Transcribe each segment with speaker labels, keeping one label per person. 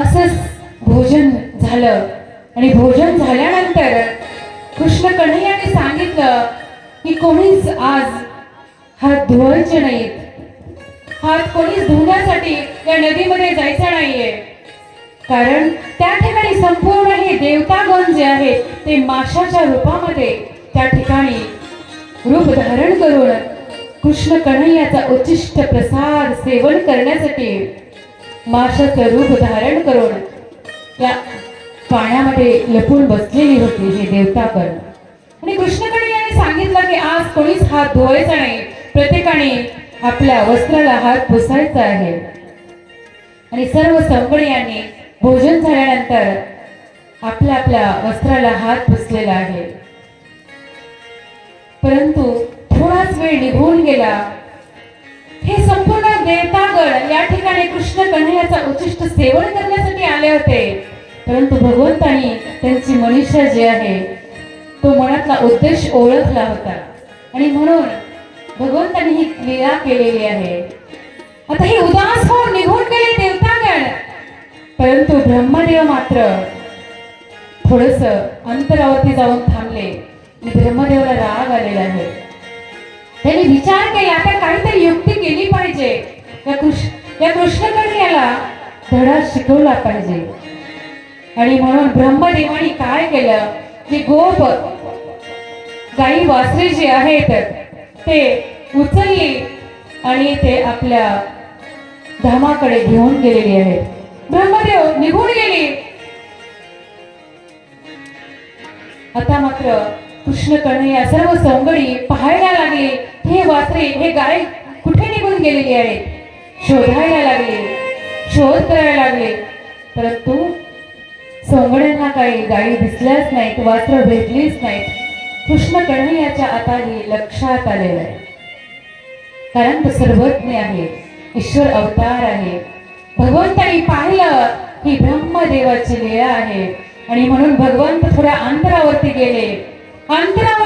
Speaker 1: असंच भोजन झालं. आणि भोजन झाल्यानंतर कृष्ण कन्हैयाने सांगितलं की कोणीच आज हात धुवायचे नाहीत. हात कोणीच धुण्यासाठी या नदीमध्ये जायचं नाहीये. कारण त्या ठिकाणी संपूर्ण हे देवतागण जे आहे ते माशाच्या रूपामध्ये त्या ठिकाणी रूप धारण करून कृष्ण कन्हैयाचा उच्चिष्ट प्रसाद सेवन करण्यासाठी माशाचं रूप धारण करून त्या पाण्यामध्ये लपून बसलेली होती हे कर्ण आणि कृष्णकडे याने सांगितलं की आज कोणीच हात धुवायचा नाही. प्रत्येकाने आपल्या वस्त्राला हात पुसायचा आहे. आणि सर्व संगणियांनी भोजन झाल्यानंतर आपल्या आपल्या वस्त्राला हात पुसलेला आहे. परंतु थोडाच वेळ निघून गेला. हे संपूर्ण देवतागड या ठिकाणी कृष्ण कन्हैयाचा उच्चिष्ट सेवन करण्यासाठी आले होते. परंतु भगवंतानी त्यांची मनीषा जी आहे तो मनातला उद्देश ओळखला होता. आणि म्हणून भगवंतानी ही क्रिया केलेली आहे. आता हे उदास होऊन निघून गेले देवतागण. परंतु ब्रह्मदेव मात्र थोडस अंतरावरती जाऊन थांबले. आणि ब्रह्मदेवाला राग आलेला आहे. त्यांनी विचार केला आता काहीतरी युक्ती केली पाहिजे. या कृष्ण या कृष्णकडे याला धडा शिकवला पाहिजे. आणि म्हणून ब्रह्मदेवाने काय केलं? की गोप गाई वासरे जे आहेत ते उचलली आणि ते आपल्या धामाकडे घेऊन गेलेली आहेत. ब्रह्मदेव निघून गेली. आता मात्र कृष्ण या सर्व सौंगडी पाहायला लागले. हे वासरे हे गाय कुठे निघून गेलेली आहेत? शोधायला लागले. शोध करायला लागले. परंतु सोंगड्यांना काही गाडी दिसल्याच नाहीत वासरं भेटलीच नाहीत. कृष्ण कन्हैयाच्या आता हे लक्षात आलेलं आहे. कारण तो सर्वज्ञ आहे ईश्वर अवतार आहे. भगवंतानी पाहिलं ही ब्रह्मदेवाची लीळा आहे. आणि म्हणून भगवंत थोड्या अंतरावरती गेले. अंतरा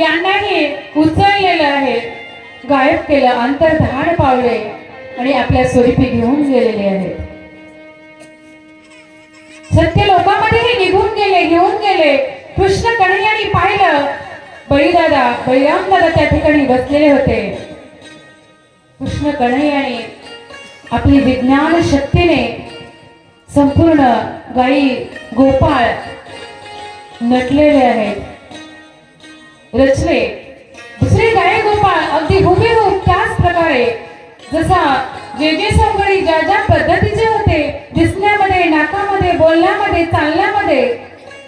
Speaker 1: यांनाही उचललेलं आहे. गायब केलं अंतर्धान पावले आणि आपल्या स्वरूपी घेऊन गेलेले आहेत. सत्य लोकांमध्ये हे निघून गेले घेऊन गेले. कृष्ण कन्हैयाने पाहिलं बळीदादा बळीराम दादा त्या ठिकाणी बसलेले होते. कृष्ण कन्हैयाने आपली विज्ञान शक्तीने संपूर्ण गाई गोपाळ नटलेले आहेत. रचले. दुसरे गाय गोपाळ अगदी हुबेहूब त्याच प्रकारे जसा जे जे संगडी ज्या ज्या पद्धतीचे होते दिसण्यामध्ये नाकामध्ये बोलण्यामध्ये चालण्यामध्ये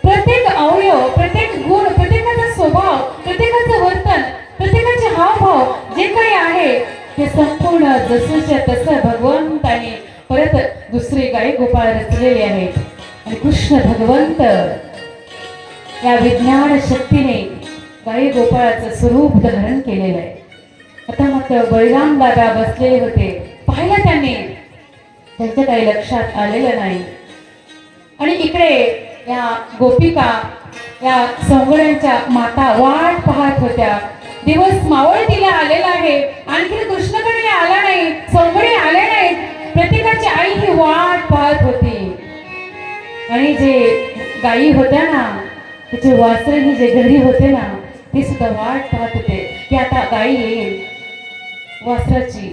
Speaker 1: प्रत्येक अवयव प्रत्येक गुण प्रत्येकाचा स्वभाव प्रत्येकाचं वर्तन प्रत्येकाचे हावभाव जे काही आहे ते संपूर्ण जसंच्या तसं भगवंताने परत दुसरे गाय गोपाळ रचलेले आहेत. आणि कृष्ण भगवंत या विज्ञान शक्तीने गाई गोपाळाचं स्वरूप धारण केलेलं आहे. आता मात्र बळीराम दादा बसलेले होते. पाहिलं त्यांनी. त्यांच्या काही लक्षात आलेलं नाही. आणि इकडे या गोपिका या सौंगड्यांच्या माता वाट पाहत होत्या. दिवस मावळतीला आलेला आहे. आणखी कृष्णकडे आला नाही. सौंगडे आले नाहीत. प्रत्येकाची आई ही वाट पाहत होती. आणि जे गायी होत्या ना त्याचे वासरे जे घरी होते ना ते सुद्धा वाट पाहत होते की आता गाई येईल वासराची.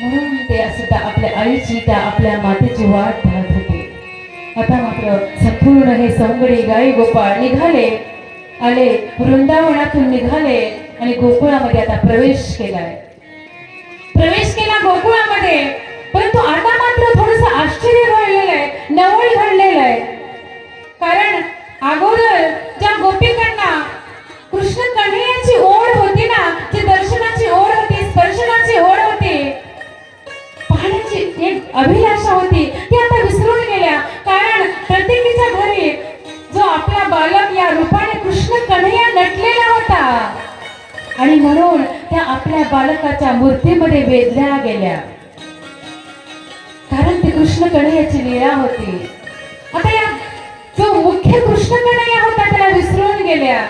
Speaker 1: म्हणून ते सुद्धा आपल्या आईची त्या आपल्या मातेची वाट पाहत होते. आता मात्र संपूर्ण हे सौंगडी गाई गोपाळ निघाले आले वृंदावनातून निघाले आणि गोकुळामध्ये आता प्रवेश केलाय. प्रवेश केला गोकुळामध्ये परंतु आता मात्र थोडस आश्चर्य घडलेलं आहे नवळ घडलेलं आहे. कारण अगोदर ज्या गोपिकांना बालक या रूपाने कृष्ण कन्हैया नटलेला होता. आणि म्हणून त्या आपल्या बालकाच्या मूर्तीमध्ये वेधल्या गेल्या. कारण ती कृष्ण कन्हैयाची लीला होती. आता या जो मुख्य कृष्ण कन्हैया होता त्याला विसरून गेल्या.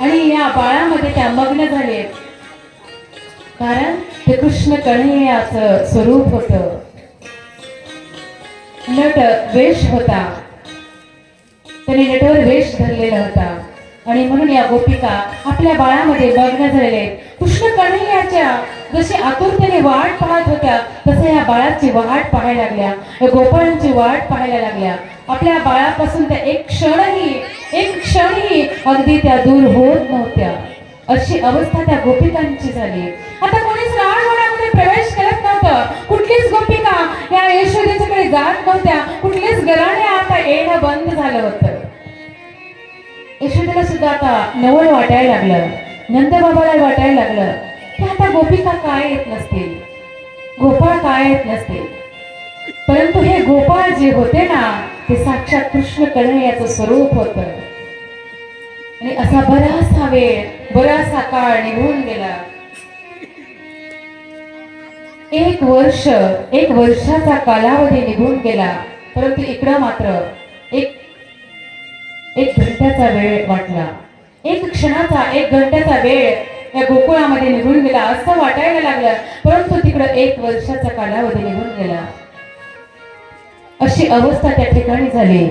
Speaker 1: आणि या बाळामध्ये त्या मग्न झाले. कारण ते कृष्ण कन्हैयाचं स्वरूप होत. नट वेश होता. त्याने नटवर वेश ठरलेला होता. आणि म्हणून या गोपिका आपल्या बाळामध्ये मग्न झालेले कृष्ण कन्हैयाच्या जशी आतुरतेने वाट पाहत होत्या तसे या बाळाची वाट पाहायला लागल्या. या गोपाळांची वाट पाहायला लागल्या. आपल्या बाळापासून त्या एक क्षणही एक क्षणही अगदी त्या दूर होत नव्हत्या. अशी अवस्था त्या गोपिकांची झाली. आता कोणीच राजवाड्यामध्ये प्रवेश करत नव्हतं. कुठलीच गोपिका या यशोदेच्याकडे जात नव्हत्या. कुठलीच गराणे आता येणं बंद झालं होतं. सुद्धा आता नवळ वाटायला लागलं. नंदबाबाला वाटायला लागलं की आता गोपिका काय येत नसतील? गोपाळ काय येत नसतील? परंतु हे गोपाळ जे होते ना ते साक्षात कृष्ण कन्हैयाचं स्वरूप होतं. आणि असा बराचसा वेळ बराचसा काळ निघून गेला. एक वर्ष एक वर्षाचा कालावधी निघून गेला. परंतु इकडं मात्र एक एक घंट्याचा वेळ वाटला. एक क्षणाचा एक घंट्याचा वेळ या गोकुळामध्ये निघून गेला असं वाटायला लागलं. परंतु तिकडं एक वर्षाचा कालावधी निघून गेला. अशी अवस्था त्या ठिकाणी झाली.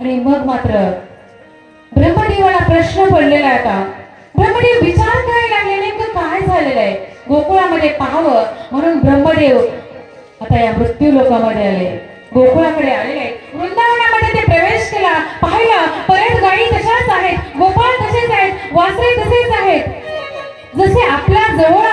Speaker 1: आणि मग मात्र ब्रह्मदेवाला प्रश्न पडलेला आहे आता ब्रह्मदेव विचार करायला लागले नेमकं काय झालेलं आहे गोकुळामध्ये पाहावं. म्हणून ब्रह्मदेव आता या मृत्यू लोकांमध्ये आले. गोकुळाकडे आलेले. वृंदावनामध्ये ते प्रवेश केला. पाहिलं परत गाई तशाच आहेत गोपाळ तसेच आहेत वासरे तसेच आहेत. जसे आपल्या जवळ